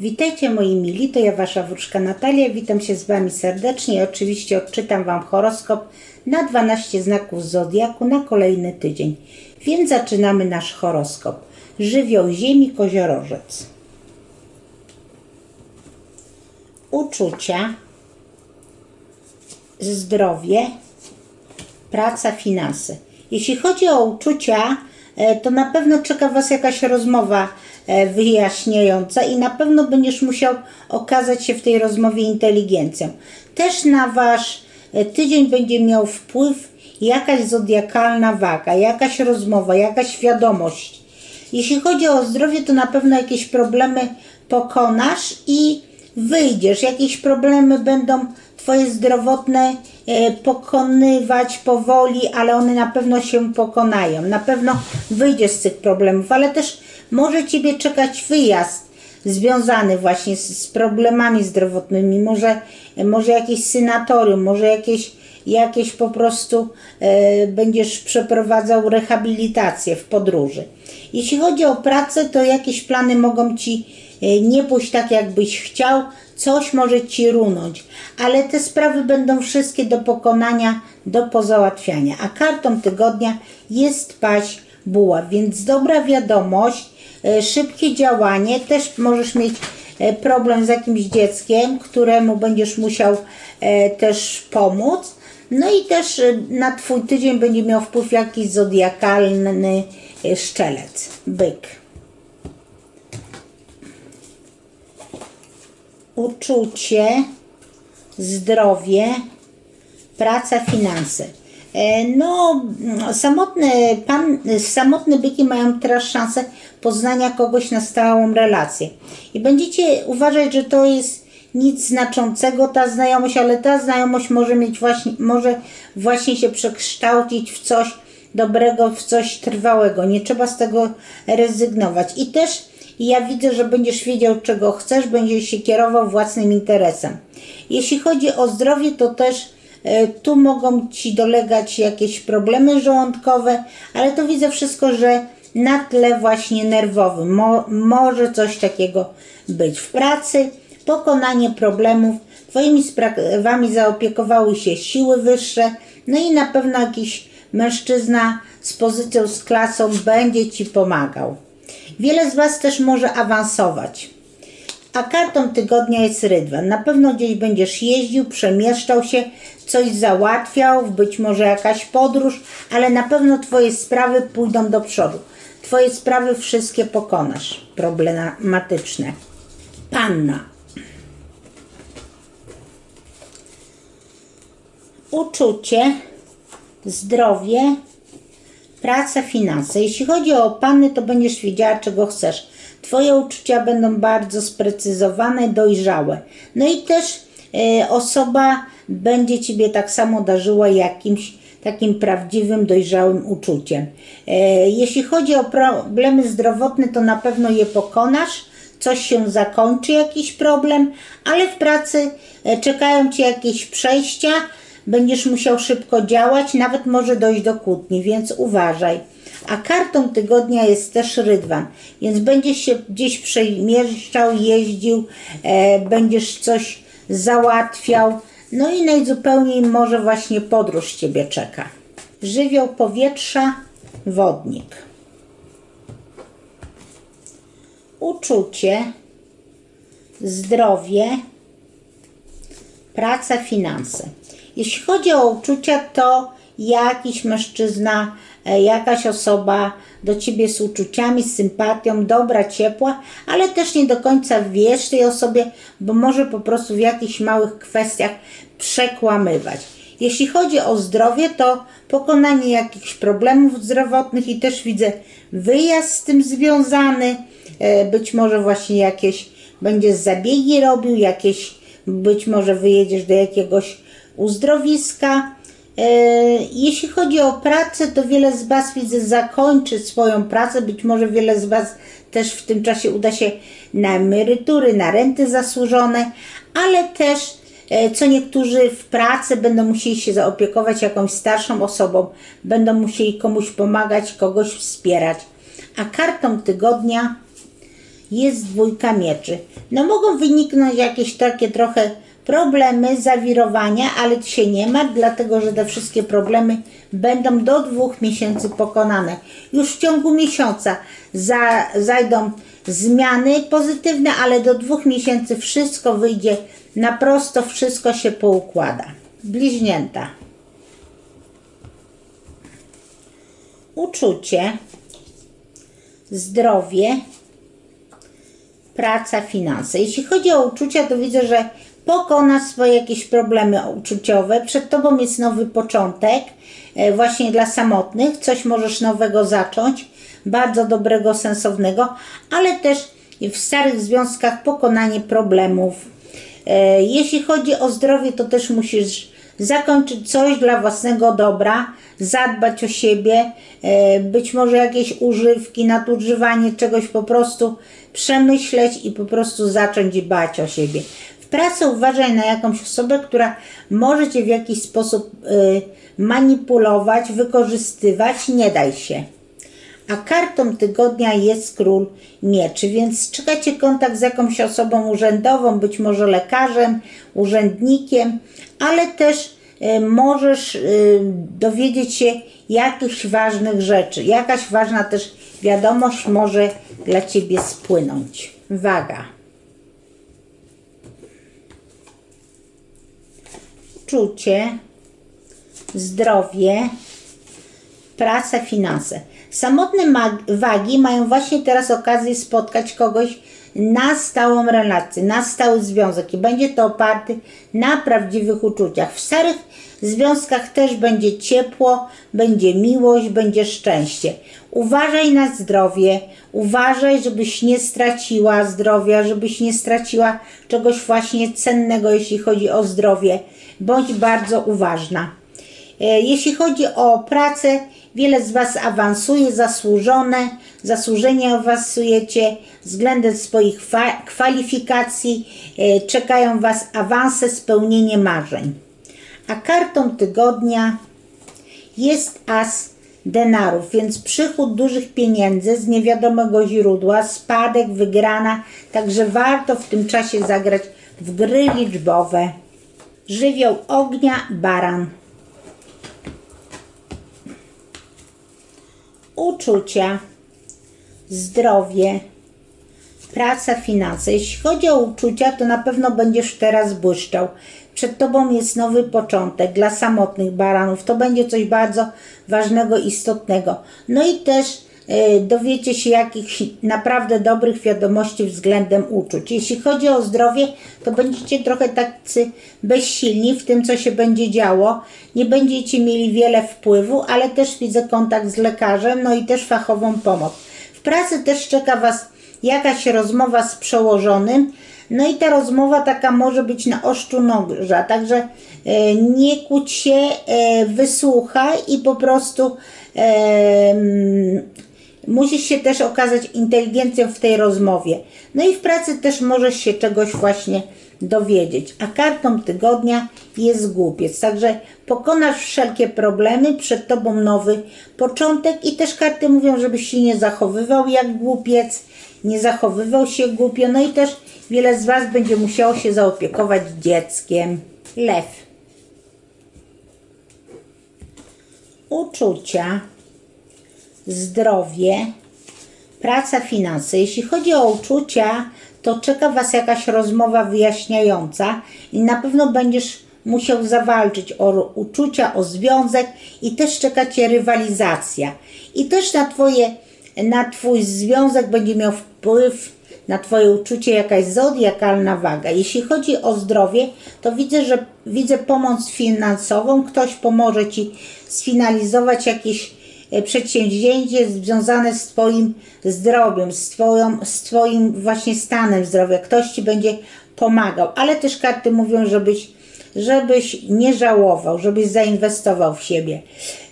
Witajcie moi mili, to ja Wasza wróżka Natalia, witam się z Wami serdecznie i oczywiście odczytam Wam horoskop na 12 znaków Zodiaku na kolejny tydzień. Więc zaczynamy nasz horoskop. Żywioł Ziemi Koziorożec. Uczucia, zdrowie, praca, finanse. Jeśli chodzi o uczucia, to na pewno czeka Was jakaś rozmowa e, wyjaśniająca i na pewno będziesz musiał okazać się w tej rozmowie inteligencją. Też na Wasz e, tydzień będzie miał wpływ jakaś zodiakalna waga, jakaś rozmowa, jakaś wiadomość. Jeśli chodzi o zdrowie, to na pewno jakieś problemy pokonasz i wyjdziesz. Jakieś problemy będą Twoje zdrowotne e, pokonywać powoli, ale one na pewno się pokonają. Na pewno wyjdziesz z tych problemów, ale też może Ciebie czekać wyjazd związany właśnie z, problemami zdrowotnymi. Może, może jakieś synatorium, może jakieś, jakieś po prostu e, będziesz przeprowadzał rehabilitację w podróży. Jeśli chodzi o pracę, to jakieś plany mogą Ci nie pójść tak, jakbyś chciał, coś może Ci runąć, ale te sprawy będą wszystkie do pokonania, do pozałatwiania. A kartą tygodnia jest paść buła, więc dobra wiadomość, e, szybkie działanie, też możesz mieć e, problem z jakimś dzieckiem, któremu będziesz musiał e, też pomóc. No i też e, na Twój tydzień będzie miał wpływ jakiś zodiakalny e, szczelec, byk. Uczucie, zdrowie, praca, finanse. E, No, samotne, pan, samotne byki mają teraz szansę poznania kogoś na stałą relację. I będziecie uważać, że to jest nic znaczącego ta znajomość, ale ta znajomość może mieć właśnie, może właśnie się przekształcić w coś dobrego, w coś trwałego. Nie trzeba z tego rezygnować. I też ja widzę, że będziesz wiedział, czego chcesz, będziesz się kierował własnym interesem. Jeśli chodzi o zdrowie, to też e, tu mogą Ci dolegać jakieś problemy żołądkowe, ale to widzę wszystko, że na tle właśnie nerwowym Mo, może coś takiego być. W pracy pokonanie problemów, Twoimi sprawami zaopiekowały się siły wyższe, no i na pewno jakiś mężczyzna z pozycją, z klasą będzie Ci pomagał. Wiele z Was też może awansować. A kartą tygodnia jest rydwan. Na pewno gdzieś będziesz jeździł, przemieszczał się, coś załatwiał, być może jakaś podróż, ale na pewno Twoje sprawy pójdą do przodu. Twoje sprawy wszystkie pokonasz, problematyczne. Panna. Uczucie, zdrowie, praca, finanse. Jeśli chodzi o panny, to będziesz wiedziała, czego chcesz. Twoje uczucia będą bardzo sprecyzowane, dojrzałe. No i też e, osoba będzie Ciebie tak samo darzyła jakimś takim prawdziwym, dojrzałym uczuciem. E, jeśli chodzi o problemy zdrowotne, to na pewno je pokonasz, coś się zakończy, jakiś problem, ale w pracy e, czekają Cię jakieś przejścia, będziesz musiał szybko działać, nawet może dojść do kłótni, więc uważaj. A kartą tygodnia jest też rydwan, więc będziesz się gdzieś przemieszczał, jeździł, e, będziesz coś załatwiał, no i najzupełniej może właśnie podróż Ciebie czeka. Żywioł powietrza, wodnik. Uczucie, zdrowie, praca, finanse. Jeśli chodzi o uczucia, to jakiś mężczyzna, e, jakaś osoba do ciebie z uczuciami, z sympatią, dobra, ciepła, ale też nie do końca wiesz tej osobie, bo może po prostu w jakichś małych kwestiach przekłamywać. Jeśli chodzi o zdrowie, to pokonanie jakichś problemów zdrowotnych i też widzę wyjazd z tym związany, e, być może właśnie jakieś będziesz zabiegi robił, jakieś być może wyjedziesz do jakiegoś uzdrowiska. E, jeśli chodzi o pracę, to wiele z Was widzę zakończy swoją pracę. Być może wiele z Was też w tym czasie uda się na emerytury, na renty zasłużone, ale też e, co niektórzy w pracy będą musieli się zaopiekować jakąś starszą osobą, będą musieli komuś pomagać, kogoś wspierać. A kartą tygodnia jest dwójka mieczy. No mogą wyniknąć jakieś takie trochę problemy, zawirowania, ale się nie ma, dlatego że te wszystkie problemy będą do dwóch miesięcy pokonane. Już w ciągu miesiąca za, zajdą zmiany pozytywne, ale do dwóch miesięcy wszystko wyjdzie na prosto, wszystko się poukłada. Bliźnięta. Uczucie, zdrowie, praca, finanse. Jeśli chodzi o uczucia, to widzę, że pokona swoje jakieś problemy uczuciowe. Przed Tobą jest nowy początek, e, właśnie dla samotnych. Coś możesz nowego zacząć, bardzo dobrego, sensownego, ale też w starych związkach pokonanie problemów. E, Jeśli chodzi o zdrowie, to też musisz zakończyć coś dla własnego dobra, zadbać o siebie, e, być może jakieś używki, nadużywanie czegoś po prostu przemyśleć i po prostu zacząć dbać o siebie. W pracy uważaj na jakąś osobę, która może Cię w jakiś sposób e, manipulować, wykorzystywać, nie daj się. A kartą tygodnia jest król mieczy, więc czekacie kontakt z jakąś osobą urzędową, być może lekarzem, urzędnikiem, ale też y, możesz y, dowiedzieć się jakichś ważnych rzeczy. Jakaś ważna też wiadomość może dla Ciebie spłynąć. Waga. Czucie, zdrowie, praca, finanse. Samotne wagi mają właśnie teraz okazję spotkać kogoś na stałą relację, na stały związek i będzie to oparty na prawdziwych uczuciach. W starych związkach też będzie ciepło, będzie miłość, będzie szczęście. Uważaj na zdrowie, uważaj, żebyś nie straciła zdrowia, żebyś nie straciła czegoś właśnie cennego, jeśli chodzi o zdrowie. Bądź bardzo uważna. E, Jeśli chodzi o pracę, wiele z Was awansuje, zasłużone, zasłużenie awansujecie względem swoich kwalifikacji, e, czekają Was awanse, spełnienie marzeń. A kartą tygodnia jest as denarów, więc przychód dużych pieniędzy z niewiadomego źródła, spadek, wygrana, także warto w tym czasie zagrać w gry liczbowe. Żywioł ognia, baran. Uczucia, zdrowie, praca, finanse. Jeśli chodzi o uczucia, to na pewno będziesz teraz błyszczał. Przed Tobą jest nowy początek dla samotnych baranów. To będzie coś bardzo ważnego, istotnego. No i też dowiecie się jakichś naprawdę dobrych wiadomości względem uczuć. Jeśli chodzi o zdrowie, to będziecie trochę tacy bezsilni w tym, co się będzie działo. Nie będziecie mieli wiele wpływu, ale też widzę kontakt z lekarzem, no i też fachową pomoc. W pracy też czeka Was jakaś rozmowa z przełożonym, no i ta rozmowa taka może być na oszczu noża, także e, nie kłóć się, e, wysłuchaj i po prostu e, musisz się też okazać inteligencją w tej rozmowie. No i w pracy też możesz się czegoś właśnie dowiedzieć. A kartą tygodnia jest głupiec. Także pokonasz wszelkie problemy, przed tobą nowy początek i też karty mówią, żebyś się nie zachowywał jak głupiec, nie zachowywał się głupio. No i też wiele z Was będzie musiało się zaopiekować dzieckiem. Lew. Uczucia, zdrowie, praca, finanse. Jeśli chodzi o uczucia, to czeka Was jakaś rozmowa wyjaśniająca i na pewno będziesz musiał zawalczyć o uczucia, o związek i też czeka Cię rywalizacja. I też na, twoje, na Twój związek będzie miał wpływ na Twoje uczucie jakaś zodiakalna waga. Jeśli chodzi o zdrowie, to widzę, że widzę pomoc finansową. Ktoś pomoże Ci sfinalizować jakieś przedsięwzięcie związane z Twoim zdrowiem, z, twoją, z Twoim właśnie stanem zdrowia. Ktoś Ci będzie pomagał, ale też karty mówią, żebyś, żebyś nie żałował, żebyś zainwestował w siebie.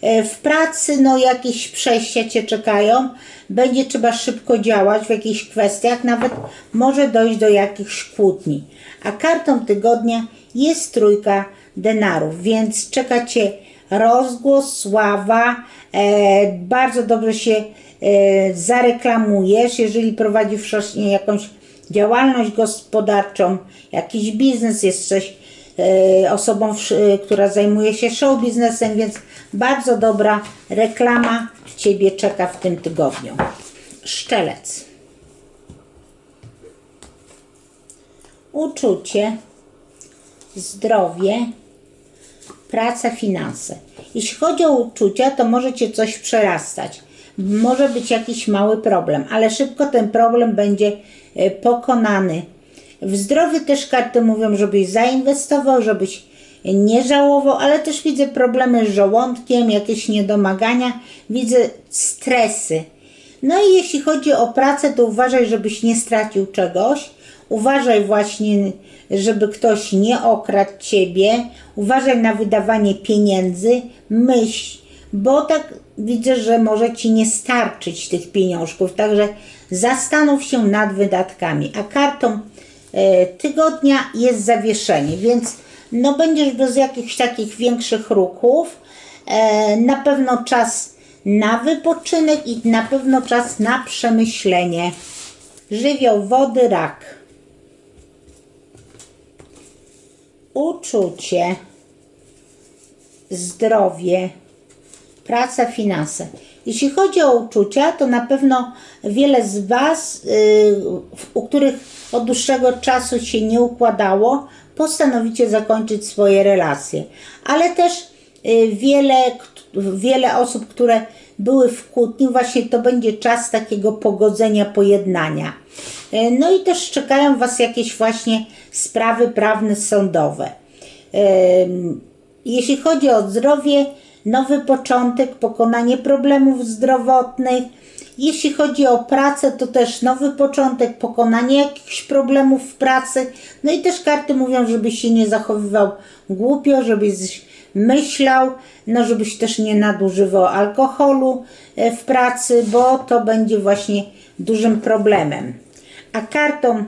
E, W pracy no jakieś przejścia Cię czekają, będzie trzeba szybko działać w jakichś kwestiach, nawet może dojść do jakichś kłótni. A kartą tygodnia jest trójka denarów, więc czeka Cię rozgłos, sława, e, bardzo dobrze się e, zareklamujesz, jeżeli prowadzisz jakąś działalność gospodarczą, jakiś biznes, jesteś e, osobą, która zajmuje się show biznesem, więc bardzo dobra reklama Ciebie czeka w tym tygodniu. Szczelec. Uczucie, zdrowie, praca, finanse. Jeśli chodzi o uczucia, to może Cię coś przerastać. Może być jakiś mały problem, ale szybko ten problem będzie e, pokonany. W zdrowiu też karty mówią, żebyś zainwestował, żebyś nie żałował, ale też widzę problemy z żołądkiem, jakieś niedomagania, widzę stresy. No i jeśli chodzi o pracę, to uważaj, żebyś nie stracił czegoś. Uważaj właśnie, żeby ktoś nie okradł ciebie. Uważaj na wydawanie pieniędzy. Myśl, bo tak widzę, że może ci nie starczyć tych pieniążków. Także zastanów się nad wydatkami. A kartą e, tygodnia jest zawieszenie, więc no będziesz bez jakichś takich większych ruchów. E, na pewno czas na wypoczynek i na pewno czas na przemyślenie. Żywioł wody, rak. Uczucie, zdrowie, praca, finanse. Jeśli chodzi o uczucia, to na pewno wiele z Was, yy, u których od dłuższego czasu się nie układało, postanowicie zakończyć swoje relacje. Ale też yy, wiele, wiele osób, które były w kłótni, właśnie to będzie czas takiego pogodzenia, pojednania. Yy, No i też czekają Was jakieś właśnie sprawy prawne, sądowe. Ym, Jeśli chodzi o zdrowie, nowy początek, pokonanie problemów zdrowotnych. Jeśli chodzi o pracę, to też nowy początek, pokonanie jakichś problemów w pracy. No i też karty mówią, żebyś się nie zachowywał głupio, żebyś myślał, no żebyś też nie nadużywał alkoholu e, w pracy, bo to będzie właśnie dużym problemem. A kartą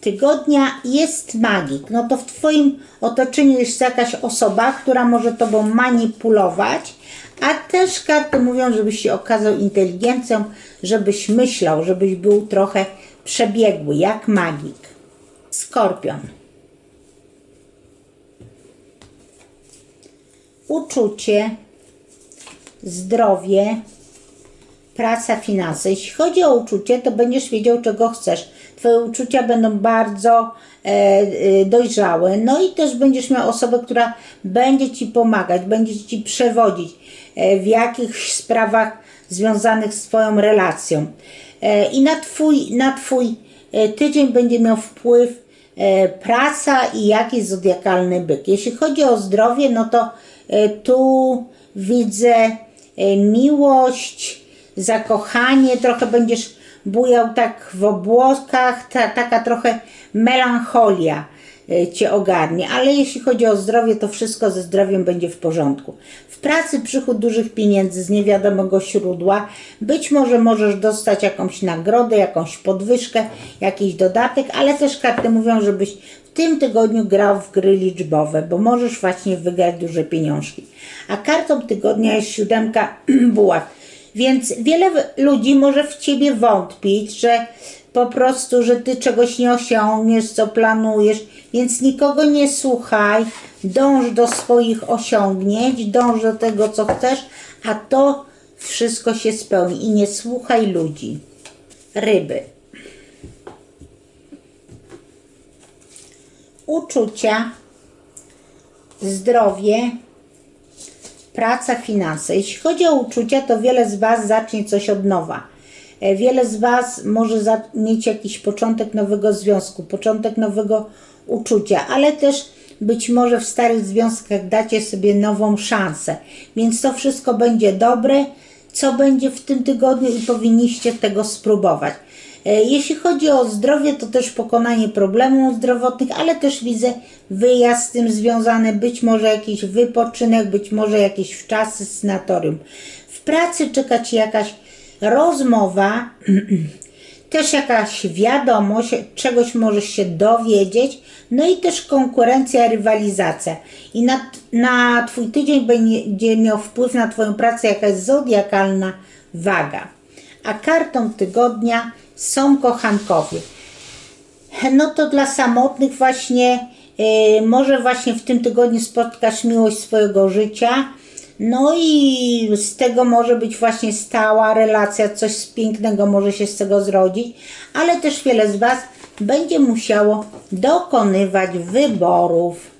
tygodnia jest magik, no to w Twoim otoczeniu jest jakaś osoba, która może Tobą manipulować, a też karty mówią, żebyś się okazał inteligencją, żebyś myślał, żebyś był trochę przebiegły, jak magik. Skorpion. Uczucie, zdrowie, praca, finanse. Jeśli chodzi o uczucie, to będziesz wiedział, czego chcesz. Twoje uczucia będą bardzo e, e, dojrzałe. No i też będziesz miał osobę, która będzie Ci pomagać, będzie Ci przewodzić e, w jakichś sprawach związanych z Twoją relacją. E, I na Twój, na twój e, tydzień będzie miał wpływ praca i jakiś zodiakalny byk. Jeśli chodzi o zdrowie, no to tu widzę e, miłość, zakochanie, trochę będziesz bujał tak w obłokach, ta, taka trochę melancholia e, cię ogarnie, ale jeśli chodzi o zdrowie, to wszystko ze zdrowiem będzie w porządku. W pracy przychód dużych pieniędzy z niewiadomego źródła, być może możesz dostać jakąś nagrodę, jakąś podwyżkę, jakiś dodatek, ale też karty mówią, żebyś tym tygodniu grał w gry liczbowe, bo możesz właśnie wygrać duże pieniążki. A kartą tygodnia jest siódemka buław. Więc wiele ludzi może w ciebie wątpić, że po prostu, że ty czegoś nie osiągniesz, co planujesz, więc nikogo nie słuchaj, dąż do swoich osiągnięć, dąż do tego, co chcesz, a to wszystko się spełni i nie słuchaj ludzi. Ryby. Uczucia, zdrowie, praca, finanse. Jeśli chodzi o uczucia, to wiele z Was zacznie coś od nowa. E, Wiele z Was może mieć jakiś początek nowego związku, początek nowego uczucia, ale też być może w starych związkach dacie sobie nową szansę. Więc to wszystko będzie dobre, co będzie w tym tygodniu i powinniście tego spróbować. E, Jeśli chodzi o zdrowie, to też pokonanie problemów zdrowotnych, ale też widzę wyjazd z tym związany, być może jakiś wypoczynek, być może jakieś wczasy z sanatorium. W pracy czeka Ci jakaś rozmowa, też jakaś wiadomość, czegoś możesz się dowiedzieć, no i też konkurencja, rywalizacja. I na, na Twój tydzień będzie miał wpływ na Twoją pracę jakaś zodiakalna waga. a kartą tygodnia są kochankowie. No to dla samotnych właśnie, y, może właśnie w tym tygodniu spotkasz miłość swojego życia. No i z tego może być właśnie stała relacja, coś pięknego może się z tego zrodzić, ale też wiele z Was będzie musiało dokonywać wyborów.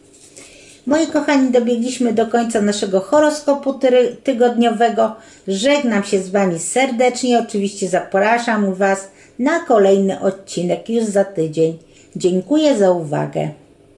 Moi kochani, dobiegliśmy do końca naszego horoskopu tygodniowego. Żegnam się z Wami serdecznie. Oczywiście zapraszam Was na kolejny odcinek już za tydzień. Dziękuję za uwagę.